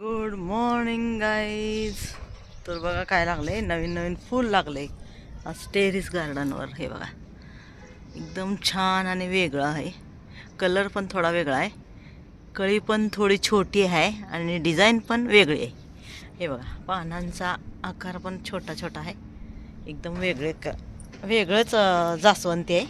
Good morning guys तर बघा काय लागले नवीन नवीन फूल लागले आज टेरिस गार्डनवर हे बघा. एकदम छान आणि वेगळं आहे. कलर पण थोडा वेगळा आहे. कळी पण थोडी छोटी आहे आणि डिझाईन पण वेगळी आहे. हे बघा. पानांचा आकार पण छोटा छोटा आहे. एकदम वेगळे क वेगळंच जास्वंती आहे.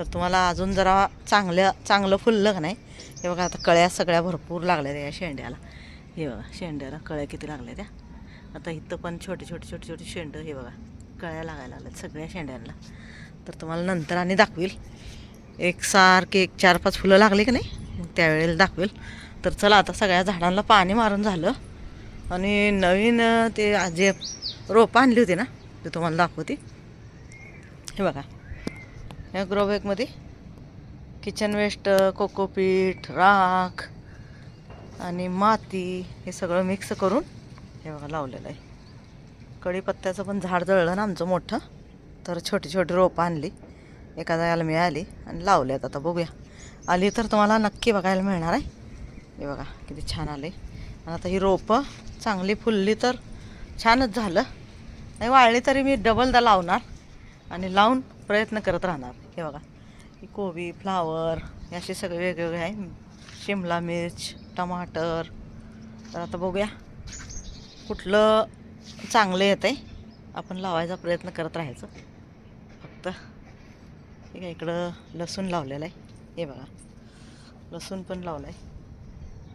तर तुम्हाला अजून जरा चांगलं चांगलं फुललं का नाही? हे बघा आता कळ्या सगळ्या भरपूर लागल्या त्या या शेंड्याला. हे बघा शेंड्याला कळ्या किती लागल्या त्या. आता इथं पण छोटे छोटे छोटे छोटे शेंड हे बघा कळ्या लागायला लागल्यात सगळ्या शेंड्यांना. तर तुम्हाला नंतर आणि दाखवेल. एक सारखे एक चार पाच फुलं लागली की नाही? त्यावेळेला दाखवेल. तर चला आता सगळ्या झाडांना पाणी मारून झालं. आणि नवीन ते जे रोपं आणली होती ना ते तुम्हाला दाखवते. हे बघा. या ग्रोबॅगमध्ये किचन वेस्ट कोकोपीठ राख आणि माती हे सगळं मिक्स करून हे बघा लावलेलं आहे. कढीपत्त्याचं पण झाड जळलं ना आमचं मोठं तर छोटी छोटी रोपं आणली. एका जागाला मिळाली आणि लावल्यात आता बघूया. आली तर तुम्हाला नक्की बघायला मिळणार आहे. हे बघा किती छान आले. आणि आता ही रोपं चांगली फुलली तर छानच झालं. नाही वाळली तरी मी डबलदा लावणार. आणि लावून प्रयत्न करत राहणार. हे बघा. कोबी फ्लावर हे असे सगळे वेगवेगळे आहे. शिमला मिर्च टमाटर. तर आता बघूया कुठलं चांगलं येतं आहे आपण लावायचा प्रयत्न करत राहायचं. फक्त ठीक आहे इकडं लसूण लावलेलं आहे. हे बघा. लसूण पण लावलं आहे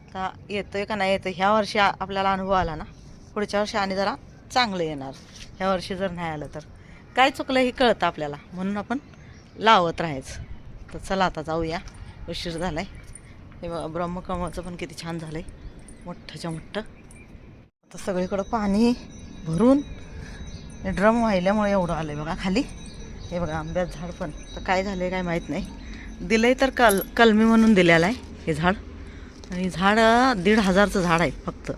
आता येतं आहे का नाही येतं ह्या वर्षी आपल्याला अनुभव आला ना. पुढच्या वर्षी आणि जरा चांगलं येणार. ह्या वर्षी जर नाही आलं तर. काय चुकलं हे कळतं आपल्याला. म्हणून आपण लावत राहायचं. तर चला आता जाऊया. उशीर झाला आहे हे बघा ब्रह्मकमळचं पण किती छान झालं आहे मोठ्ठंच्या मोठं आता सगळीकडं पाणी भरून ड्रम वाहिल्यामुळे एवढं आलं आहे बघा खाली. हे बघा आंब्यात झाड पण. तर काय झालं आहे काय माहीत नाही. दिलं आहे तर कल कलमी म्हणून दिलेलं आहे हे झाड. आणि झाड दीड हजारचं झाड आहे फक्त.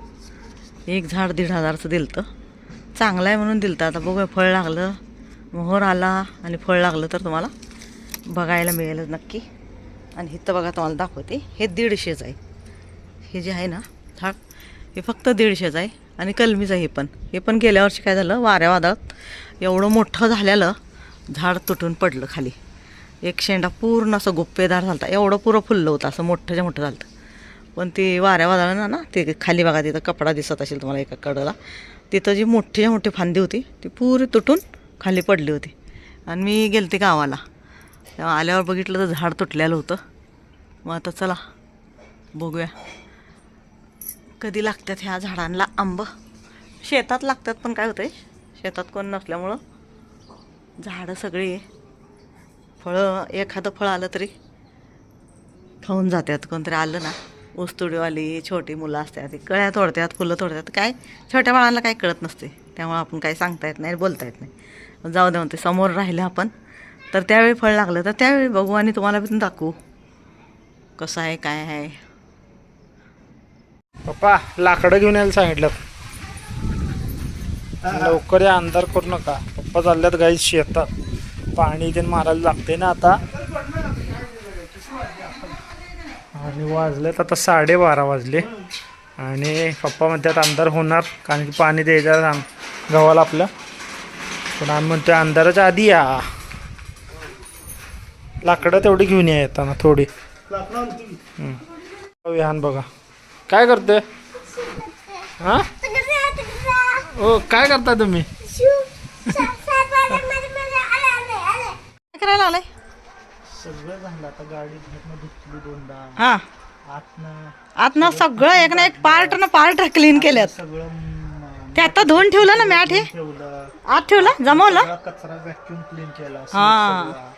एक झाड दीड हजारचं दिलं तर चांगलं आहे म्हणून दिलं आता बघूया फळ लागलं. मोहर आला आणि फळ लागलं तर तुम्हाला बघायला मिळेलच नक्की. आणि इथं बघा तुम्हाला दाखवते. हे दीडशेच आहे. हे जे आहे ना झाड हे फक्त दीडशेचं आहे. आणि कलमीचं आहे हे पण. हे पण गेल्या वर्षी काय झालं वाऱ्या वादळात एवढं मोठं झालेलं झाड तुटून पडलं खाली. एक शेंडा पूर्ण असं गुप्पेदार झालता. होता एवढं पुरं फुललं होतं असं मोठंच्या मोठं झालं पण ते वाऱ्या वादळानं ना ते खाली बघा तिथं कपडा दिसत असेल तुम्हाला एका कडला. तिथं जी मोठीच्या मोठी फांदी होती ती पुरी तुटून खाली पडली होती. आणि मी गेलते गावाला. तेव्हा आल्यावर बघितलं तर झाड तुटलेलं होतं. मग आता चला बघूया. कधी लागतात ह्या झाडांना आंब? शेतात लागतात पण काय होतंय? शेतात कोण नसल्यामुळं झाडं सगळी फळं एखादं फळ आलं तरी खाऊन जातात. कोणतरी आलं ना ऊसतोडीवाली छोटी मुलं असतात ती कळ्या तोडतात फुलं तोडतात. काय? छोट्या बाळांना काही कळत नसते. त्यामुळे आपण काही सांगता येत नाही बोलता येत नाही. जाऊ दे म्हणते समोर राहिले आपण. तर त्यावेळी फळ लागलं तर त्यावेळी बघू आणि तुम्हाला पण दाखवू. कसं आहे काय आहे. पप्पा लाकडं घेऊन यायला सांगितलं. लवकर या अंधार करू नका. पप्पा चालल्यात गाई शेतात पाणी ते मारायला लागते ना आता. आणि वाजलेत आता साडेबारा वाजले. आणि पप्पा म्हणतात अंधार होणार कारण की पाणी द्यायचं गव्हाला आपल्या पण आम्ही म्हणतोय अंधाराच्या आधी या. लाकडं तेवढी घेऊन या येताना थोडी. हम्म. विहान बघा. काय करते हा? ओ काय करता तुम्ही? काय करायला आलाय? सगळं झालं आता गाडी धुतली दोनदा. हा. आतनं आत ना सगळं एक ना एक पार्ट ना पार्ट क्लीन केल्यात. सगळं ते आता धुवून ठेवलं ना मॅट हे? ठेवलं. आत ठेवलं? जमवलं? सगळा कचरा व्हॅक्युम क्लीन केला. सीट हा. सगळा.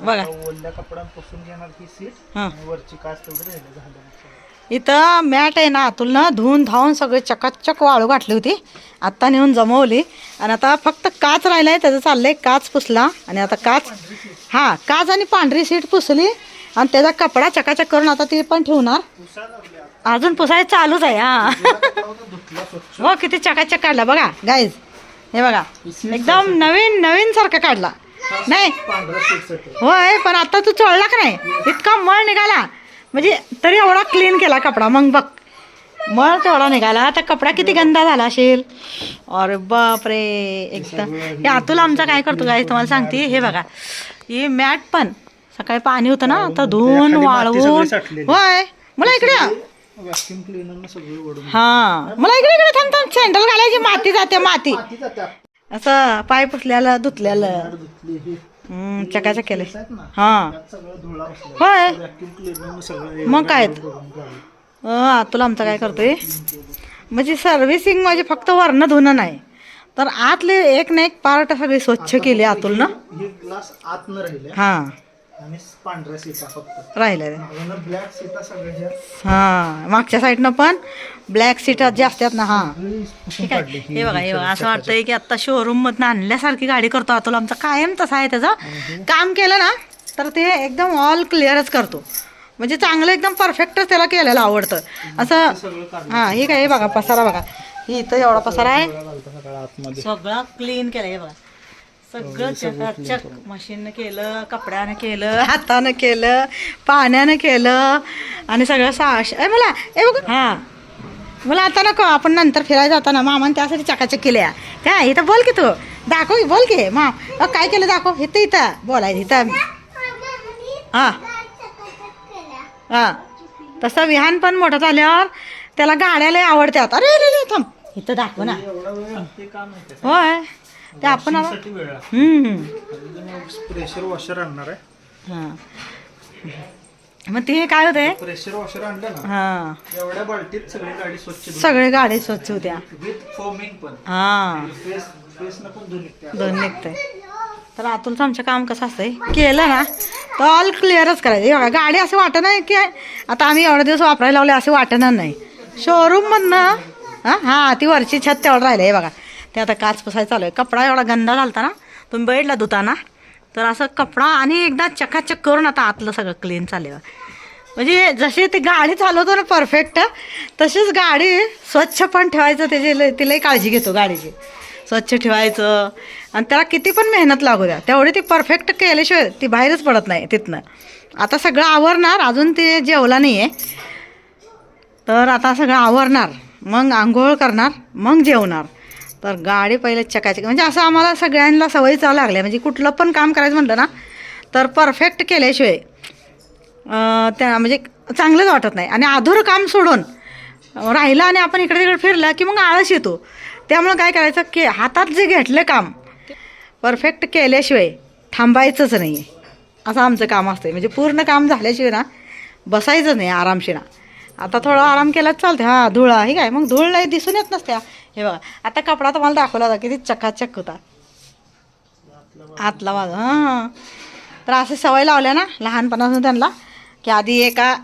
बघा. ओल्या कपड्यांपासून घेणार ही सीट. हा. आणि वरची काच तेवढी राहिली झालं सगळं. इथं मॅट आहे ना आतून ना धुवून धावून सगळे चकाचक वाळू घातली होती. आत्ता नेऊन जमवली. आणि आता फक्त काच राहिलाय त्याचं चाललंय काच पुसला. आणि आता काच हा काच आणि पांढरी सीट पुसली. आणि त्याचा कपडा चकाचक करून आता ती पण ठेवणार. अजून पुसायचं चालूच आहे हा. हो किती चकाचक काढला बघा गाईज हे बघा एकदम नवीन नवीन सारखा काढला. नाही. होय पण आता तू चोळला का नाही? इतका मळ निघाला. म्हणजे तरी एवढा क्लीन केला कपडा मग बघ. मग तेवढा निघाला. आता कपडा किती गंदा झाला असेल? अरे बापरे एकदम. हे अतुल आमचा काय करतो काय तुम्हाला सांगते. हे बघा. हे मॅट पण. सकाळी पाणी होतं ना तर धुवून वाळवून. होय. मला इकडे. व्हॅक्युम क्लीनरनं सगळी ओढून हा. मला इकडे इकडे थांब थांब. सँडल घालायची माती जाते माती. माती जाते. आत असं पाय पुसल्याला धुतल्याला. धुतली ही. हम्म, चकाचक केले आहेत ना? हा. त्यात सगळं धुळा बसला होय. व्हॅक्युम क्लीनरनं सगळं मग काय? करून काढलं. अं, तुला आमचं काय करतोय? म्हणजे सर्व्हिसिंग म्हणजे फक्त वरनं धुणं नाही. तर आतले एक ना एक पार्ट सगळे स्वच्छ केले अतुलनं हे ग्लास न राहिले हा. आणि पांढऱ्या फक्त. ब्लॅक सगळ्या हा मागच्या साईडनं पण ब्लॅक सीट जे असतात ना हा. ठीक आहे. हे बघा हे बघा. असं वाटतंय की आता शोरूम मधनं आणल्यासारखी गाडी करतो अतुल. आमचा कायम तसा आहे त्याचं. काम केलं ना तर ते एकदम ऑल क्लिअरच करतो. म्हणजे चांगलं एकदम परफेक्टच त्याला केलेलं आवडतं. असं हा हे काय हे बघा पसारा बघा. ही इथं एवढा पसारा आहे. सगळं क्लीन केलं हे बघा. सगळं चकाचक मशीननं केलं कपड्यानं केलं हातानं केलं पाण्यानं केलं आणि सगळं साश ए मला ए बघ. हा. मला आता नको आपण नंतर फिरायला जाताना मामाने त्यासाठी चकाचक केल्या. काय इथं बोल की तू. दाखव की बोल की. मा काय केलं दाखव. इथं इथं. बोलायचं इथं. हा. हा. तसं विहान पण मोठं झाल्यावर त्याला गाड्या लय आवडतात अरे थांब. इथं दाखव ना. होय. ते आपण आहे. प्रेशर वॉशर आणणार आहे. हा. मग ते काय होते प्रेशर वॉशर आणलं ना हा. एवढ्या बाल्टीत सगळी गाडी स्वच्छ. सगळे गाडी स्वच्छ होत्या. विथ फोमिंग पण. हा. फेस फेसनं पण धुवून निघते दोन निघतंय. तर आतूनचं आमचं काम कसं असतंय? केलं ना तर ऑल क्लिअरच करायचं. हे बघा गाडी असं वाटत नाही की आता आम्ही एवढे दिवस वापरायला लावले असं वाटणार नाही. शोरूममधनं हां हां ती वरची छत तेवढं राहिलं हे बघा. ते आता काच पुसायला चालू आहे. कपडा एवढा गंदा झालता ना तुम्ही बैठला धुताना? तर असं कपडा आणि एकदा चकाचक करून आता आतलं सगळं क्लीन चालेल म्हणजे जशी ती गाडी चालवतो ना परफेक्ट तशीच गाडी स्वच्छ पण ठेवायचं त्याची तिलाही ती लई काळजी घेतो गाडीची. स्वच्छ ठेवायचं. आणि त्याला किती पण मेहनत लागू द्या. तेवढी ती परफेक्ट केल्याशिवाय ती बाहेरच पडत नाही तिथनं. आता सगळं आवरणार अजून ते जेवला नाही आहे तर आता सगळं आवरणार. मग आंघोळ करणार मग जेवणार. तर गाडी पहिले चकाचक म्हणजे असं आम्हाला सगळ्यांना सवयी चालू लागल्या म्हणजे कुठलं पण काम करायचं म्हटलं ना तर परफेक्ट केल्याशिवाय त्या म्हणजे चांगलंच वाटत नाही. आणि अधुरं काम सोडून राहिलं आणि आपण इकडे तिकडे फिरलं की मग आळस येतो. त्यामुळं काय करायचं की हातात जे घेतलं काम परफेक्ट केल्याशिवाय थांबायचंच नाही आहे असं आमचं काम असतं म्हणजे पूर्ण काम झाल्याशिवाय ना बसायचं नाही आरामशीर. आता थोडा आराम केलाच चालते हा धूळ. आहे काय? मग धूळ नाही दिसून येत नसत्या. हे बघा. आता कपडा तुम्हाला दाखवला होता किती चकाचक होता. आतला बाजू हां. तर असे सवय लावल्या ना लहानपणापासून त्यांना की आधी एका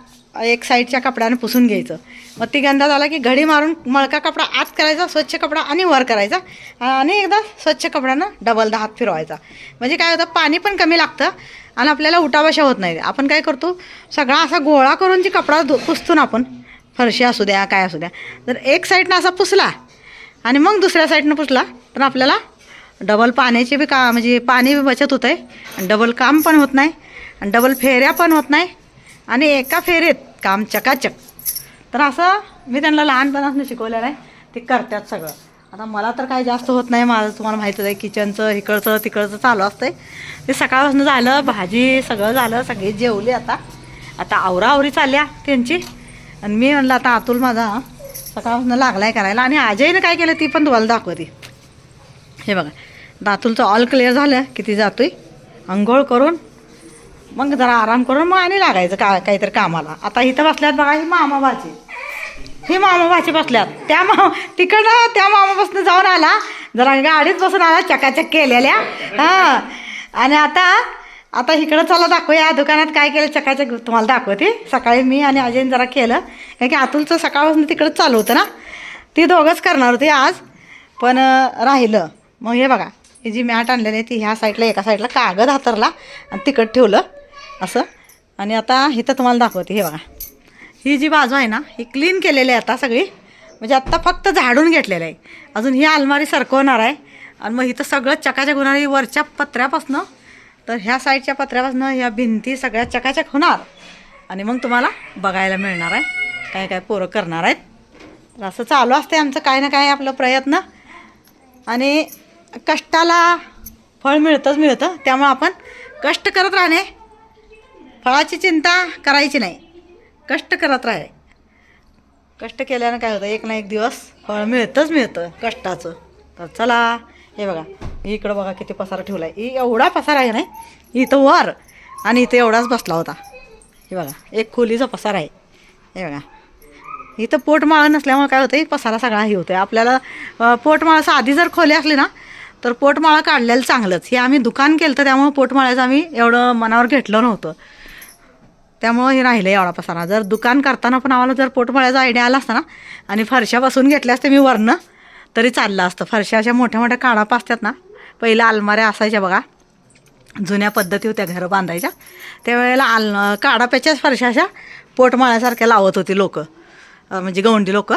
एक साईडच्या कपड्यानं पुसून घ्यायचं. मग ती गंधा झाला की घडी मारून मळका कपडा आत करायचा स्वच्छ कपडा आणि वर करायचा. आणि एकदा स्वच्छ कपड्यानं डबलदा हात फिरवायचा. म्हणजे काय होतं पाणी पण कमी लागतं आणि आपल्याला उठाबशा होत नाही. आपण काय करतो सगळा असा गोळा करून जी कपडा धु पुसतो ना आपण. फरशी असू द्या काय असू द्या. जर एक साईडनं असा पुसला आणि मग दुसऱ्या साईडनं पुसला तर आपल्याला डबल पाण्याची बी का म्हणजे पाणी बी बचत होतं आहे आणि डबल काम पण होत नाही आणि डबल फेऱ्या पण होत नाही. आणि एका फेरीत काम चकाचक. तर असं मी त्यांना लहानपणापासून शिकवलेलं आहे. ते करतात सगळं. आता मला तर काही जास्त होत नाही. माझं तुम्हाला माहीतच आहे किचनचं इकडचं तिकडचं चालू असतंय. ते सकाळपासून झालं भाजी सगळं झालं सगळी जेवली आता. आता आवराआवरी चालल्या त्यांची. आणि मी म्हणलं आता अतुल माझा सकाळपासून लागलाय करायला. आणि अजयनं काय केलं ती पण तुम्हाला दाखवते. हे बघा. दातुलचं ऑल क्लिअर झालं किती जातोय. आंघोळ करून मग जरा आराम करून मग आणि लागायचं का काहीतरी कामाला. आता इथं बसल्यात बघा ही मामा भाची. ही मामा भाची बसल्यात. त्या मा तिकडं त्या मामापासून जाऊन आला. जरा गाडीत बसून आला चकाचक केलेल्या. हां. आणि आता आता इकडं चला दाखवूया दुकानात काय केलं चकाचक तुम्हाला दाखवते. सकाळी मी आणि अजयने जरा केलं. कारण की अतुलचं सकाळपासून तिकडं चालू होतं ना. ती दोघंच करणार होती आज. पण राहिलं. मग हे बघा ही जी मॅट आणलेली आहे ती ह्या साईडला एका साईडला कागद हातरला आणि तिकट ठेवलं. असं? आणि आता इथं तुम्हाला दाखवते हे बघा. ही जी बाजू आहे ना ही क्लीन केलेली आहे आता सगळी. म्हणजे आत्ता फक्त झाडून घेतलेलं आहे. अजून ही अलमारी सरकवणार आहे. आणि मग इथं सगळं चकाचक होणार आहे. वरच्या पत्र्यापासनं तर ह्या साईडच्या पत्र्यापासनं ह्या भिंती सगळ्या चकाचक होणार. आणि मग तुम्हाला बघायला मिळणार आहे. काय काय पोरं करणार आहेत. तर असं चालू असते आमचं काय ना काय आपलं प्रयत्न. आणि कष्टाला फळ मिळतंच मिळतं. त्यामुळं आपण कष्ट करत राहणे फळाची चिंता करायची नाही. कष्ट करत राहाय कष्ट केल्यानं काय होतं? एक ना एक दिवस फळ मिळतंच मिळतं कष्टाचं. तर चला हे बघा. इकडं बघा किती पसारा ठेवला आहे एवढा पसारा आहे नाही इथं वर आणि इथं एवढाच बसला होता. हे बघा एक खोलीचा पसारा आहे. हे बघा. इथं पोटमाळा नसल्यामुळे काय होतं पसारा सगळा हे होतं आपल्याला पोटमाळाचं आधी जर खोली असली ना तर पोटमाळा काढलेलं चांगलंच. हे आम्ही दुकान केलं तर त्यामुळं पोटमाळ्याचं आम्ही एवढं मनावर घेतलं नव्हतं. त्यामुळं हे राहिलं एवढा पसारा जर दुकान करताना पण आम्हाला जर पोटमाळ्याचा आयडिया आला असता ना आणि फरशापासून घेतल्या असते मी वरनं तरी चाललं असतं. फरशा अशा मोठ्या मोठ्या काढापा असतात ना पहिल्या अलमाऱ्या असायच्या बघा जुन्या पद्धती होत्या घरं बांधायच्या. त्यावेळेला आल काढाप्याच्याच फरशा अशा पोटमाळ्यासारख्या लावत होती लोक. म्हणजे गवंडी लोक.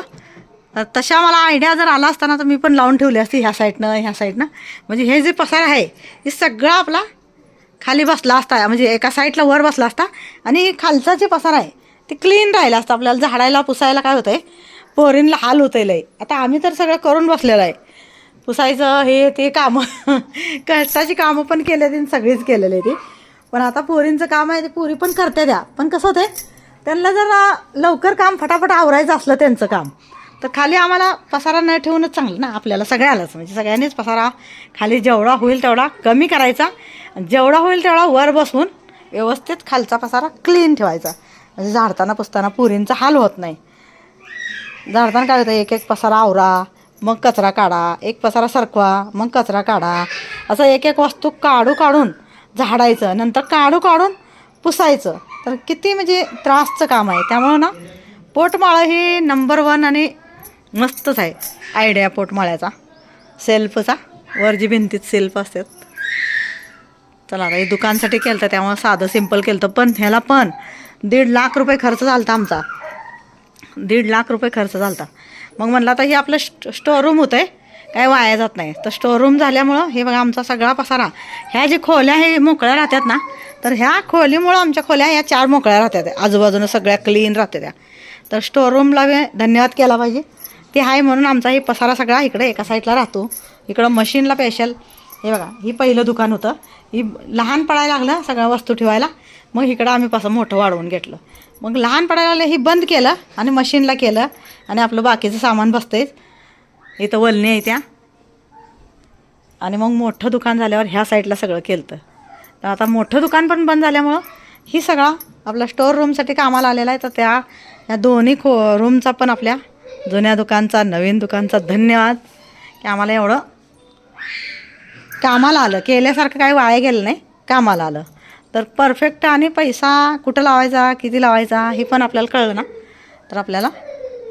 तशा मला आयडिया जर आला असताना तर मी पण लावून ठेवली असती ह्या साईडनं ह्या साईडनं म्हणजे हे जे पसार आहे हे सगळं आपला खाली बसला असता म्हणजे एका साईडला वर बसला असता आणि खालचा जे पसारा आहे ते क्लीन राहिला असतं. आपल्याला झाडायला पुसायला काय होतं आहे पोरींला हाल होतं लय. आता आम्ही तर सगळं करून बसलेलं आहे. पुसायचं हे ते कामं कष्टाची कामं पण केले ते सगळीच केलेली आहे ती. पण आता पोरींचं काम आहे ते पोरी पण करते द्या पण कसं होतंय त्यांना जर लवकर काम फटाफट आवरायचं असलं त्यांचं काम. तर खाली आम्हाला पसारा न ठेवूनच चांगलं ना आपल्याला सगळ्यालाच. म्हणजे सगळ्यांनीच पसारा खाली जेवढा होईल तेवढा कमी करायचा. आणि जेवढा होईल तेवढा वर बसून व्यवस्थित खालचा पसारा क्लीन ठेवायचा. म्हणजे झाडताना पुसताना पुरींचा हाल होत नाही. झाडताना काय होतं? एक एक पसारा आवरा मग कचरा काढा एक पसारा सरकवा मग कचरा काढा. असं एक एक वस्तू काढू काढून झाडायचं नंतर काढू काढून पुसायचं. तर किती म्हणजे त्रासचं काम आहे. त्यामुळं ना पोटमाळं ही नंबर वन आणि मस्तच आहे. आयडिया पोटमाळ्याचा सेल्फचा वर जी भिंतीत सेल्फ असतात. चला आता हे दुकानसाठी केलं होतं त्यामुळं साधं सिंपल केलं होतं पण ह्याला पण दीड लाख रुपये खर्च झाला होता आमचा. दीड लाख रुपये खर्च झाला होता मग म्हणलं आता हे आपलं स्ट स्टोअरूम होतं आहे काय वाया जात नाही. तर स्टोअरूम झाल्यामुळं हे बघा आमचा सगळा पसारा. ह्या जे खोल्या हे मोकळ्या राहतात ना तर ह्या खोलीमुळं आमच्या खोल्या ह्या चार मोकळ्या राहतात आजूबाजूनं सगळ्या क्लीन राहतात त्या तर स्टोअरूमला वे धन्यवाद केला पाहिजे. ते आहे म्हणून आमचा हे पसारा सगळा इकडे एका साईडला राहतो. इकडं मशीनला स्पेशल हे बघा ही पहिलं दुकान होतं. ही लहान पडायला लागलं सगळ्या वस्तू ठेवायला. मग इकडं आम्ही पासून मोठं वाढवून घेतलं. मग लहान पडायला लागलं ही बंद केलं आणि मशीनला केलं आणि आपलं बाकीचं सामान बसतंय. इथं वलणी आहे त्या. आणि मग मोठं दुकान झाल्यावर ह्या साईडला सगळं केलं तर आता मोठं दुकान पण बंद झाल्यामुळं ही सगळा आपला स्टोअर रूमसाठी कामाला आलेला आहे. तर त्या या दोन्ही खो रूमचा पण आपल्या जुन्या दुकानचा नवीन दुकानचा धन्यवाद. की आम्हाला एवढं कामाला आलं. केल्यासारखं काही वाया गेलं नाही कामाला आलं. तर परफेक्ट आणि पैसा कुठं लावायचा किती लावायचा हे पण आपल्याला कळलं ना? तर आपल्याला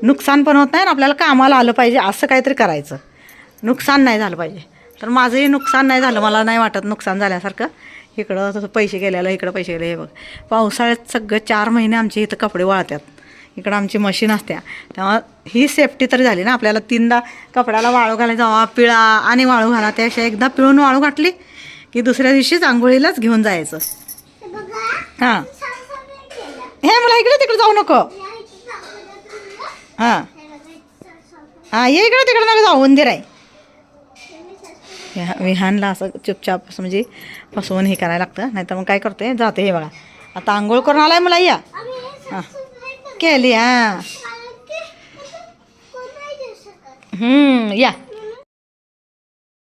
नुकसान पण होत नाही आणि आपल्याला कामाला आलं पाहिजे असं काहीतरी करायचं. नुकसान नाही झालं पाहिजे. तर माझंही नुकसान नाही झालं मला नाही वाटत नुकसान झाल्यासारखं. इकडं तसं पैसे गेलेलं इकडं पैसे गेले हे बघ. पावसाळ्यात सगळं चार महिने आमचे इथं कपडे वाळतात इकडं आमची मशीन असत्या. तेव्हा ही सेफ्टी तरी झाली ना आपल्याला तीनदा कपड्याला वाळू घालायला जावा पिळा आणि वाळू घाला. त्याशिवाय एकदा पिळून वाळू घातली की दुसऱ्या दिवशीच आंघोळीलाच घेऊन जायचं. हां हे. मला इकडे तिकडे जाऊ नको. हां. हां ये इकडे तिकडे नका जाऊ उंदीर आहे विहा- विहानला असं चुपचाप असं म्हणजे फसवून हे करायला लागतं. नाहीतर मग काय करते जाते हे बघा. आता आंघोळ करून आलाय मला या हां केली हां. हम्म, या.